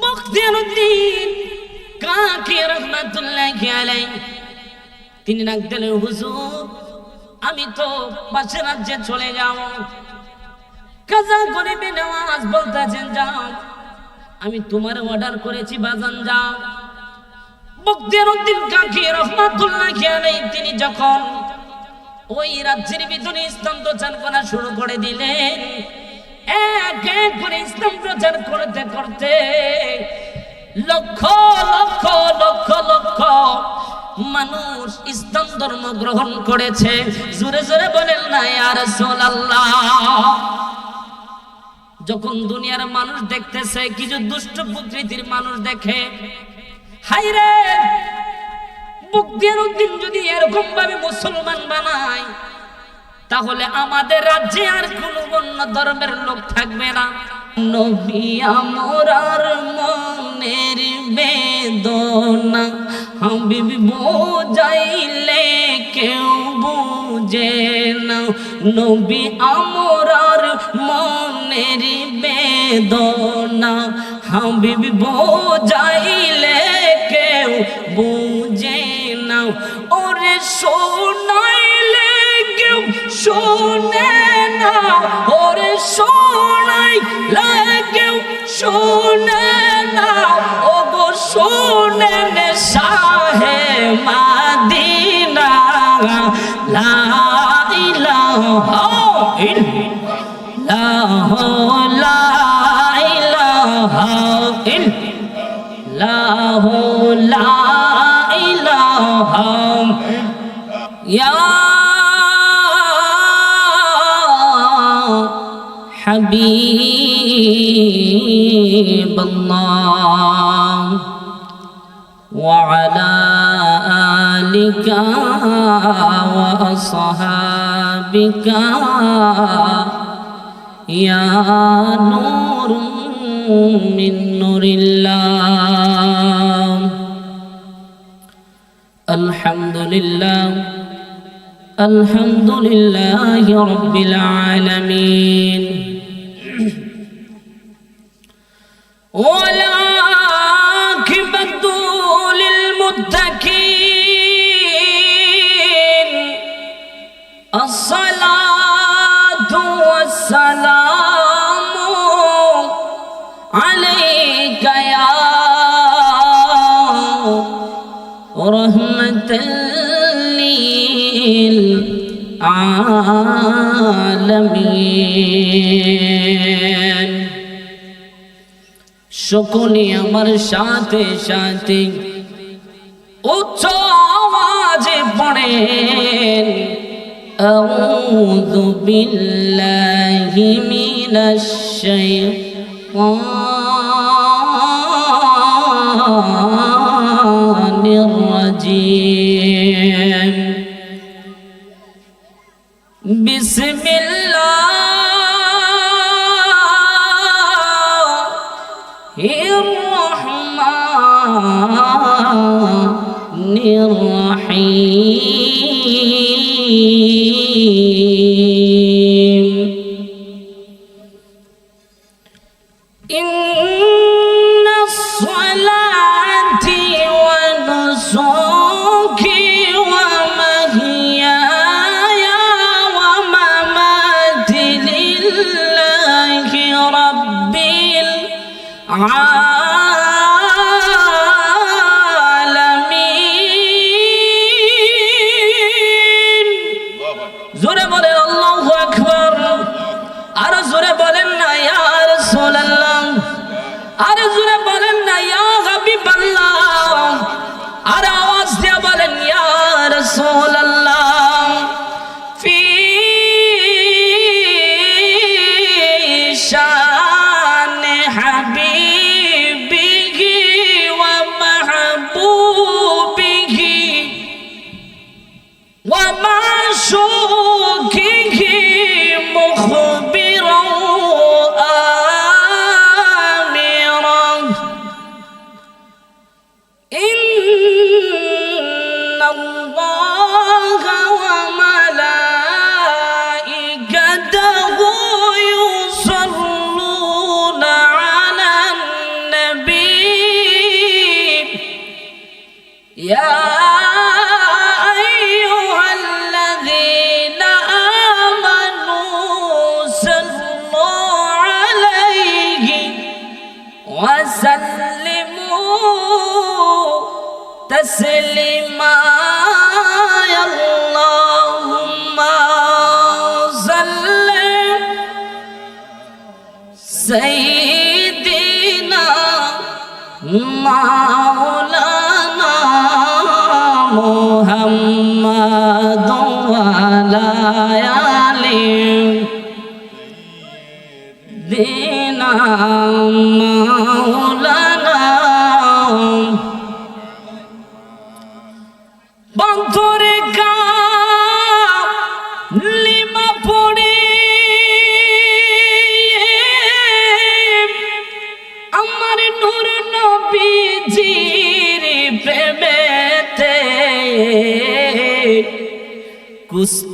মুখদিনুদ্দিন কাকি রহমাতুল্লাহি আলাই তিনি ডাক দিলেন, হুজুর, আমি তো পাশের রাজ্যে চলে যাব। কাজা গরিবে নেওয়াজ বলতেছেন, যাও। আমি তোমার অর্ডার করেছি, বাজান যাও। মুখদিনুদ্দিন কাকি রহমাতুল্লাহি আলাই তিনি যখন ওই রাজ্যের ভিতরে ইসলাম প্রচার করা শুরু করে দিলেন এক করে ইসলাম প্রচার করতে করতে লক্ষ লক্ষ লক্ষ লক্ষ মানুষ ইসলাম ধর্ম গ্রহণ করেছে। জোরে জোরে বলেন না আর যখন দুনিয়ার মানুষ দেখতেছে, কিছু দুষ্ট প্রকৃতির মানুষ দেখে হাই রে! মুক্তির যদি এরকম ভাবে মুসলমান বানায় তাহলে আমাদের রাজ্যে আর কোন অন্য ধর্মের লোক থাকবে না। নবী আমরার মনের বেদনা, হাবিব বোঝাইলে কেউ বুঝে না। নবী আমরার মনের বেদনা, হাবিব বোঝাইলে কেউ বুঝে না। ওরে কেউ শোনে না, ওরে শোনাই কেউ শোনে না। ও গো শোনে শাহে মাদিনা। লা ইলাহা ইল্লাল্লাহ। লা ইলাহা حبيب الله. وعلى آلك وأصحابك يا نور من نور الله. الحمد لله الحمد لله رب العالمين. والعاقبة للمتقين الصلاة والسلام عليك يا رحمة للعالمين সকলে আমার সাথে সাথে উচ্চ আওয়াজে পড়েন أعوذ بالله من الشيطان الرجيم الرحمن الرحيم. يا أيها الذين آمنوا صلوا عليه وسلموا تسليما. اللهم صل سيدنا مولانا محمد وعلى آله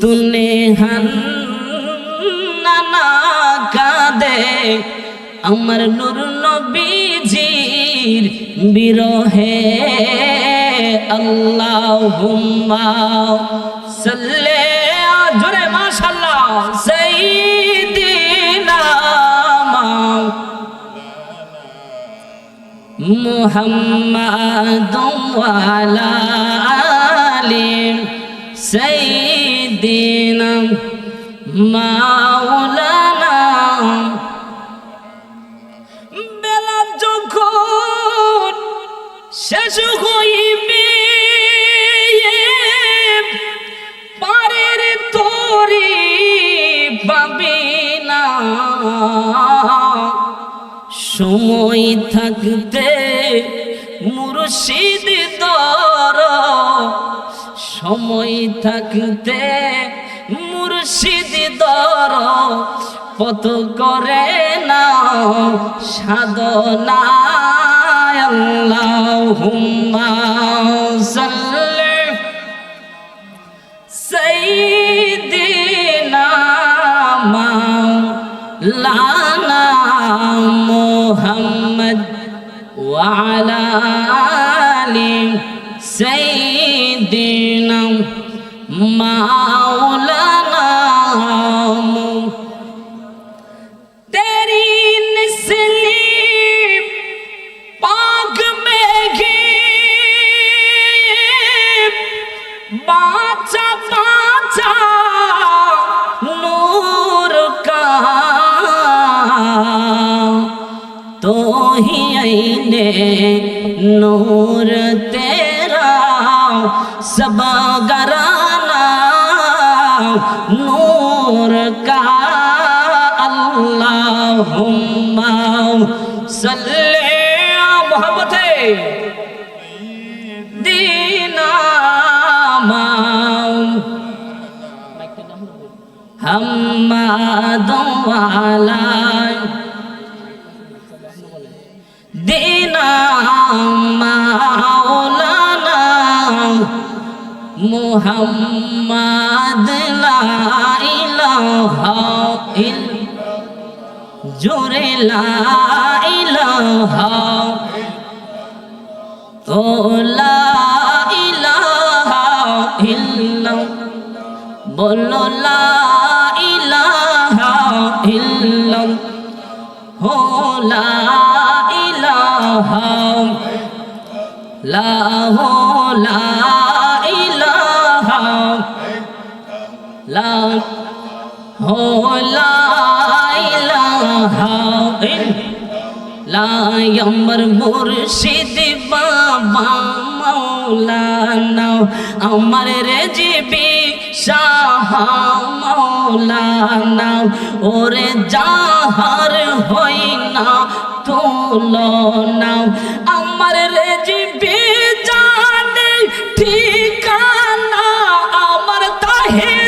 তুনে হান্না কাঁদে আমার নুর নবীজির বিরহে আল্লাহ হুম্মা সাল্লে, জোরে মাশাল্লাহ সাইয়্যিদিনা মুহাম্মাদুম ওয়ালা আলি সাইয়্যিদিনা দিন মাওলানা। বেলা যখন শেষ হইবে পারের তোরে পাবে সময় থাকতে মুর্শিদে সময় থাকতে মুর্শিদ দর পত করে না। সাধনা আল্লাহুম্মা সাল্লি সাইয়্যিদিনা নহরতে মোহাম্মদ ইল জোরে লাইল তো লাইল বলো লাইল হো লাইল লাহো লা হো লাইলাহা লায়মর মুর্শিদ বাবা মৌলানা আমার রেজিবি শাহ মৌলানা ওরে যাহার হই না তুলনা আমার রেজিবি জানে ঠিকানা আমার তাহেরে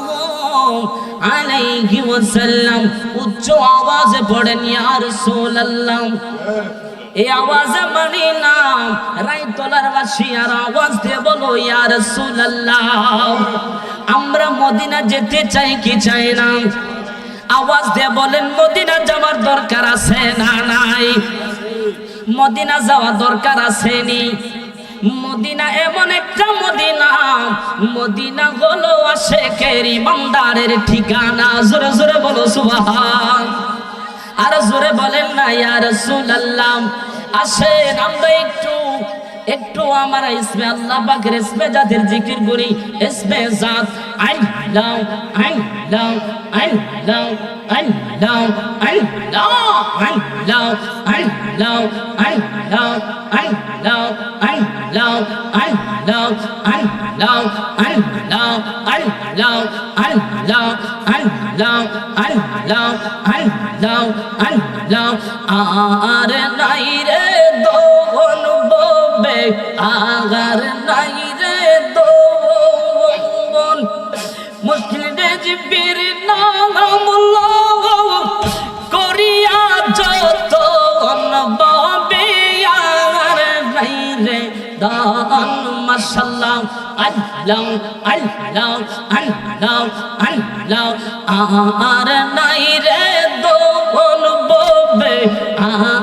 আলাইহি ওয়াসাল্লাম, উচ্চ আওয়াজে পড়েন, ইয়া রাসূলুল্লাহ। এই আওয়াজে মানি নাম রাইতলার বাসী আর আওয়াজ দিয়ে বলো, ইয়া রাসূলুল্লাহ। আমরা মদিনা যেতে চাই কি চাই না? আওয়াজ দিয়ে বলেন, মদিনা যাওয়ার দরকার আছে না নাই? মদিনা যাওয়া দরকার আছে নি মদিনা এমন একটা মদিনা। মদিনা হলো আশেকের ইমানদারের ঠিকানা। জোরে জোরে বলো, সুবহান। আর জোরে বলেন না, ইয়া রাসূলুল্লাহ। আসেন, আমরা একটু একটু আমার ইসমে আল্লাহ পাকের ইসমে জাতের জিকির করি। ইসমে জাত আল্লাহ আল্লাহ আল্লাহ আল্লাহ আল্লাহ আল্লাহ আল্লাহ আল্লাহ আল্লাহ আল্লাহ আল্লাহ আল্লাহ আল্লাহ আল্লাহ আল্লাহ আল্লাহ আল্লাহ আল্লাহ আল্লাহ আর নাই রে দোন ববে আগার নাই রে দোন আল্লাহ আল্লাহ আল্লাহ আল্লাহ। আর নাই রে দোন ববে আর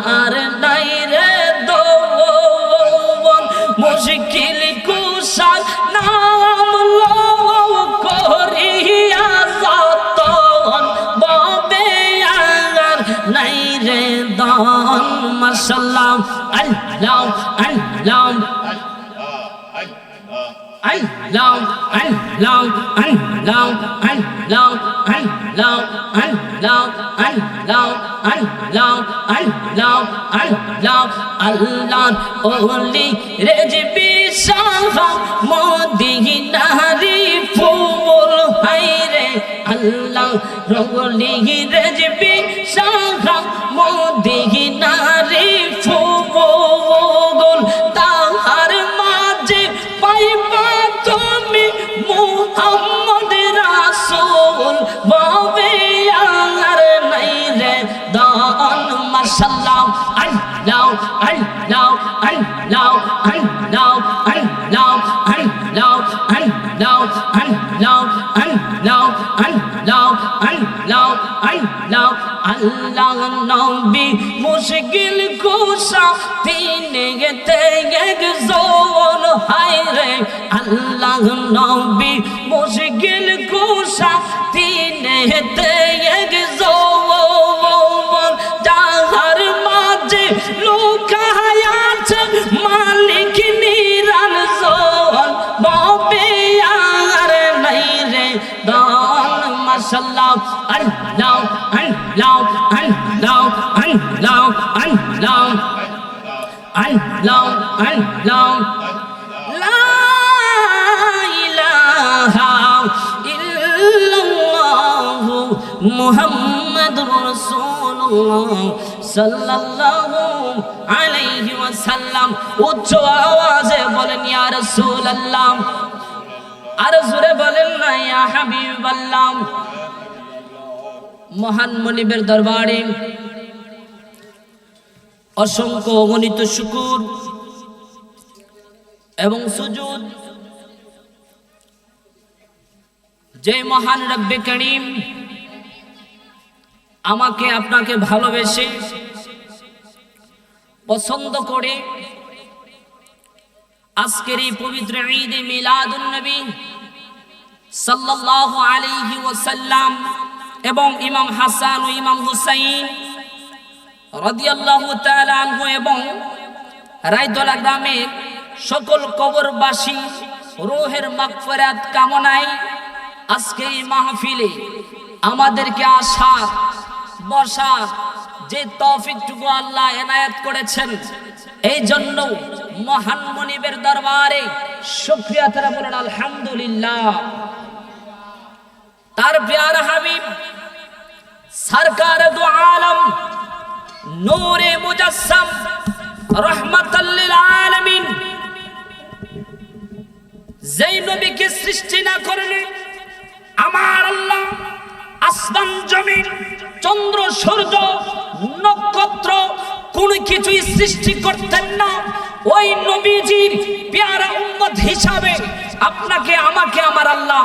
আল্লাহ আল্লাহ আল্লাহ আল্লাহ আল্লাহ আল্লাহ আল্লাহ আল্লাহ আল্লাহ আল্লাহ আল্লাহ ওলি রেজবি শাহ মদিনারি ফুল হাইরে আল্লাহ রঙ্গলি রেজবি শাহ আল্লাহ আল্লাহ আল্লাহ আল্লাহ আল্লাহ আল্লাহ আল্লাহ আল্লাহ আল্লাহ আল্লাহ আল্লাহ নবী মুশকিল কুশা তিনে গেতে একজন হায় রে। আল্লাহ নবী মুশকিল কুশা তিনে গেতে একজন long and long La ilaha illallah Muhammad Rasulullah sallallahu alayhi wa sallam উচ্চ awaze bolin ya Rasulallah আর জোরে বলেন না ইয়া হাবিবাল্লাহ মহান মনিবের দরবারে অসংখ্য অগণিত শুকুর এবং সুজুদ। যে মহান রব্বে করিম। আমাকে, আপনাকে ভালোবেসে, পছন্দ করে আজকের এই পবিত্র ঈদ মিলাদুন নবী সাল্লাল্লাহু আলাইহি ওয়াসাল্লাম এবং ইমাম হাসান ও ইমাম হুসাইন রাদিয়াল্লাহু তাআলা আনহু এবং রায়দলা গ্রামের সকল কবরবাসী রোহের মাগফিরাত কামনায় আজকে এই মাহফিলে আমাদেরকে আসার, বসার যে তৌফিকটুকু আল্লাহ এনায়েত করেছেন এই জন্য মহান মনিবের দরবারে শুকরিয়া তারা বলেন আলহামদুলিল্লাহ। তার প্যার হাবিব, সরকার দু আলম নূরে মুজাসসাম রহমাতাল্লিল আলামিন। যেই নবীকে সৃষ্টি না করলে আমার আল্লাহ আসমান, জমিন, চন্দ্র, সূর্য, নক্ষত্র কোন কিছুই সৃষ্টি করতেন না। ওই নবীজির পেয়ারা উম্মত হিসাবে আপনাকে, আমাকে আমার আল্লাহ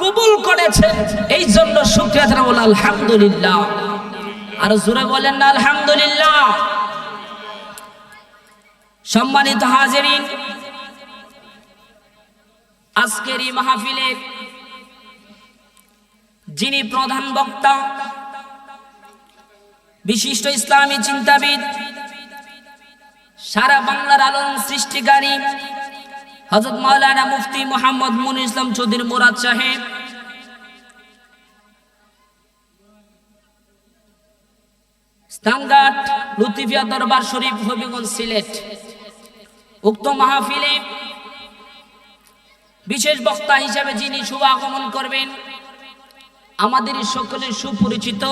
কবুল করেছে এই জন্য শুক্রিয়া আলহামদুলিল্লাহ। আর জোরে বলেন না, আলহামদুলিল্লাহ। সম্মানিত হাজিরিন, আজকের এই মাহফিলের যিনি প্রধান বক্তা, বিশিষ্ট ইসলামী চিন্তাবিদ, সারা বাংলার আলম সৃষ্টিকারী হজরত মাওলানা মুফতি মোহাম্মদ মুন ইসলাম চৌধুরী মুরাদ সাহেব স্থানঘাট লুতিফিয়া দরবার শরীফ, হবিগঞ্জ সিলেট। উক্ত মাহফিলে বিশেষ বক্তা হিসেবে যিনি শুভ আগমন করবেন, আমাদের সকলের সুপরিচিত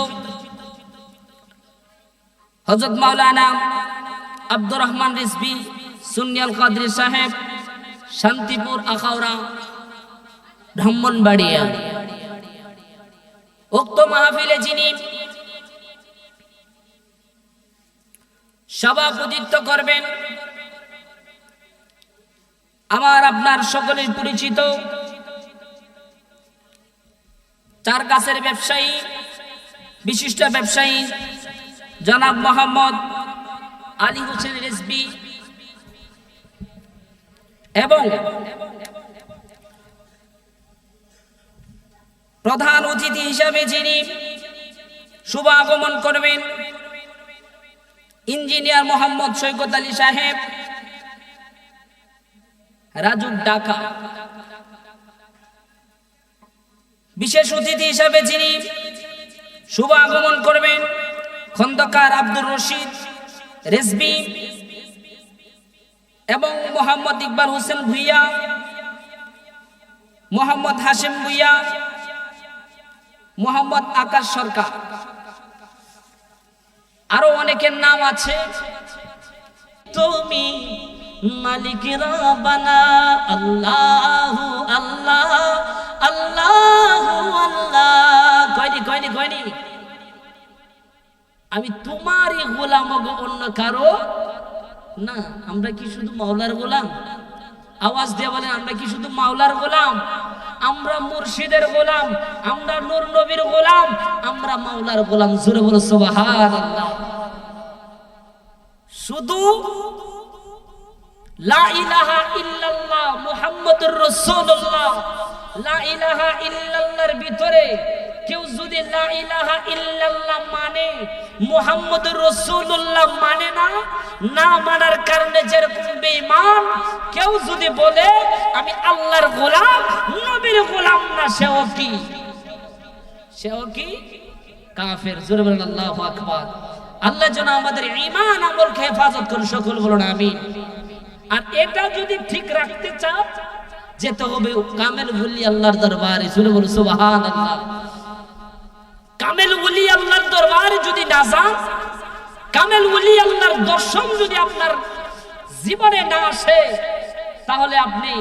হজরত মাওলানা আব্দুর রহমান রিসবি সুনিয়াল কাদরি সাহেব, শান্তিপুর, আখাউড়া, ব্রাহ্মণবাড়িয়া। উক্ত মাহফিলে যিনি সভাপতিত্ব করবেন আমার আপনার সকলের পরিচিত চার গাছের ব্যবসায়ী, বিশিষ্ট ব্যবসায়ী, জনাব মোহাম্মদ আলী হোসেন রেসবি এবং প্রধান অতিথি হিসাবে যিনি শুভ আগমন করবেন ইঞ্জিনিয়ার মোহাম্মদ সৈকত আলী সাহেব, রাজু ঢাকা বিশেষ অতিথি হিসাবে যিনি শুভ আগমন করবেন, খন্দকার আব্দুর রশিদ রেসবি এবং মোহাম্মদ ইকবাল হোসেন ভুইয়া, মোহাম্মদ হাসিম ভুইয়া, মোহাম্মদ আকাশ সরকার। আরও অনেকের নাম আছে। তুমি মালিক রাবানা আল্লাহ আল্লাহ আল্লাহ আল্লাহ। কয়নি কয়নি কয়নি? আমি তোমারই গোলাম অন্য কারও? না, আমরা কি শুধু মাওলার গোলাম? আওয়াজ দিয়ে বলেন, আমরা কি শুধু মাওলার গোলাম? আমরা মুর্শিদের গোলাম, আমরা নূর নবীর গোলাম, আমরা মাওলার গোলাম, জোরে বলো সুবহানাল্লাহ। শুধু লা ইলাহা ইল্লাল্লাহ মুহাম্মাদুর রাসূলুল্লাহ, লা ইলাহা ইল্লাল্লাহর ভিতরে কেউ যদি ইল্লাল্লাহ মানে মুহাম্মাদুর রাসূলুল্লাহ মানে না না মানার কারণে যেরকম বেঈমান, কেউ যদি বলে, আমি আল্লাহর গোলাম, নবীর গোলাম না, সেও কি? সেও কি? কাফের। জোরে বলেন, আল্লাহু আকবার। আল্লাহ যেন আমাদের ঈমান, আমলকে হেফাজত করুন, সকল বলুন, আমিন। আর এটা যদি ঠিক রাখতে চাও যেতে হবে কামেল বলি আল্লাহর দরবারে। শুনে বলুন, সুবহানাল্লাহ। কামেল ওলি আল্লাহর দরবারে যদি না যান, কামেল ওলি আল্লাহর দর্শন যদি আপনার জীবনে না আসে, তাহলে আপনি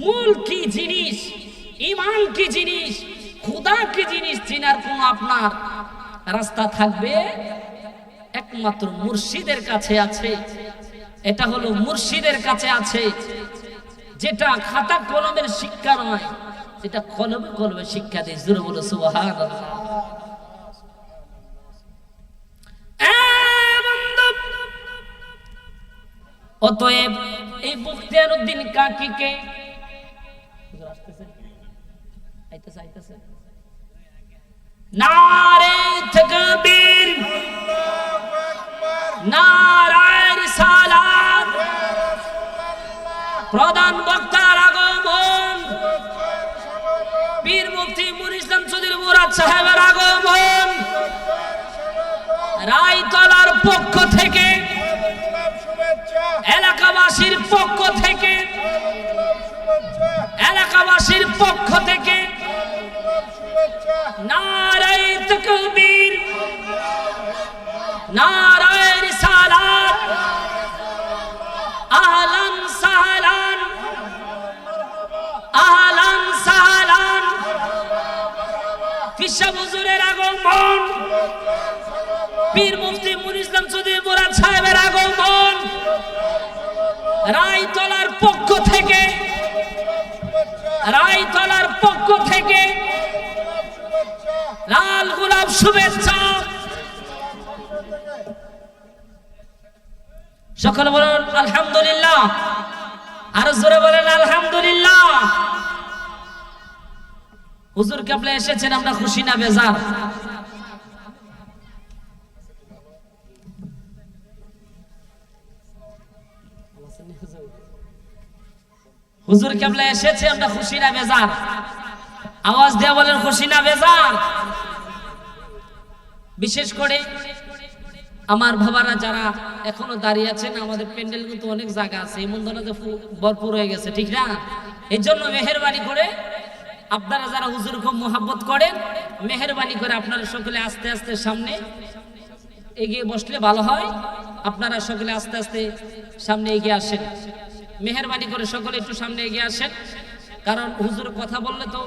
মূল কি জিনিস ইমান কি জিনিস, খুদা কি জিনিস চিনার কোন আপনার রাস্তা থাকবে? একমাত্র মুর্শিদের কাছে আছে। এটা হলো মুর্শিদের কাছে আছে। যেটা খাতা কলমের শিক্ষা নয়। যেটা কলমে কলমে শিক্ষা দেয়, জোরে বলো সুবহান অতএব এই বখতিয়ার উদ্দিন কাকিকে নারে নারায়ণ প্রধান বক্তার মুরাদ সাহেবের আগমন। রায়তলার পক্ষ থেকে, এলাকাবাসীর পক্ষ থেকে, এলাকাবাসীর পক্ষ থেকে, নারায় তকবীর, নারায় রিসালাত পীর মুফতি মুন ইসলাম সুদি মুরাদ সাহেবের আগমন। রায়তলার পক্ষ থেকে, রায়তলার পক্ষ থেকে লাল গোলাপ শুভেচ্ছা। সকল বলুন, আলহামদুলিল্লাহ। আরও জোরে বলেন, আলহামদুলিল্লাহ। হুজুর কেবলে এসেছেন, আমরা খুশি না, বেজার। হুজুর। কেবলে এসেছে? আমরা খুশি না বেজার? আওয়াজ দেওয়া বলেন, খুশি না বেজার? বিশেষ করে আমার বাবারা যারা এখনও দাঁড়িয়ে আছেন, আমাদের প্যান্ডেল কিন্তু অনেক জায়গা আছে। এমন ধরনের ভরপুর হয়ে গেছে, ঠিক না? এই জন্য মেহরবানি করে আপনারা যারা হুজুর খুব মোহাব্বত করেন, মেহরবানি করে আপনারা সকলে আস্তে আস্তে সামনে এগিয়ে বসলে ভালো হয়। আপনারা সকলে আস্তে আস্তে সামনে এগিয়ে আসেন। মেহরবানি করে সকলে একটু সামনে এগিয়ে আসেন। কারণ হুজুর কথা বললে তো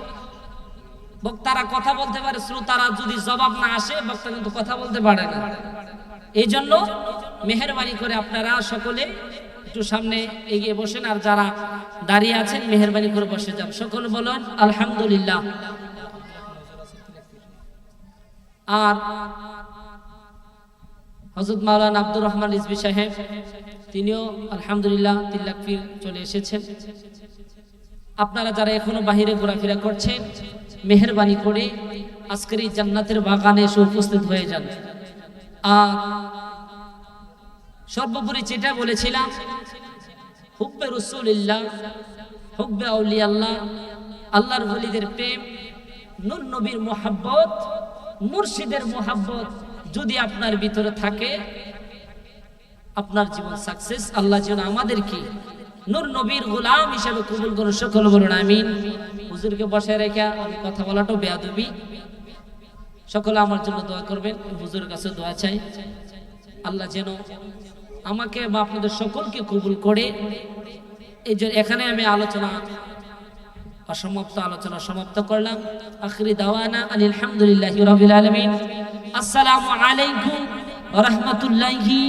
বক্তারা কথা বলতে পারে, শ্রোতারা যদি জবাব না আসে, বক্তা কিন্তু কথা বলতে পারে না। এই জন্য মেহরবানি করে আপনারা সকলে একটু সামনে এগিয়ে বসেন আর যারা দাঁড়িয়ে আছেন, মেহরবানি করে বসে যান। সকলে বলুন, আলহামদুলিল্লাহ। আর হজরত মাওলানা আব্দুর রহমান রিজবি সাহেব, তিনিও আলহামদুলিল্লাহ তিল্লাকফির চলে এসেছেন। আপনারা যারা এখনও বাহিরে ঘোরাফেরা করছেন, মেহরবানি করে আজকের এই জান্নাতের বাগানে এসে উপস্থিত হয়ে যান। আর সর্বোপরি যেটা বলেছিলাম, হুব্বে রসুলিল্লাহ, হুব্বে আউলি আল্লাহ আল্লাহর বলিদের প্রেম, নূর নবীর মোহাব্বত, মুর্শিদের মোহাব্বত যদি আপনার ভিতরে থাকে, আপনার জীবন সাকসেস আল্লাহ যেন আমাদেরকে নূর নবীর গোলাম হিসেবে কবুল করুন। সকল বলুন, আমিন। হুজুরকে বসায় রেখে আমি কথা বলাটাও বেয়াদবি। সকলে আমার জন্য দোয়া করবেন হুজুরের কাছে দোয়া চাই। আল্লাহ যেন আমাকে বা আপনাদের সকলকে কবুল করে। এই এখানে আমি আলোচনা অসমাপ্ত আলোচনা সমাপ্ত করলাম। আখরি দাওয়ানা আলহামদুলিল্লাহ রবিল আলমিন। আসসালামু আলাইকুম রহমতুল্লাহি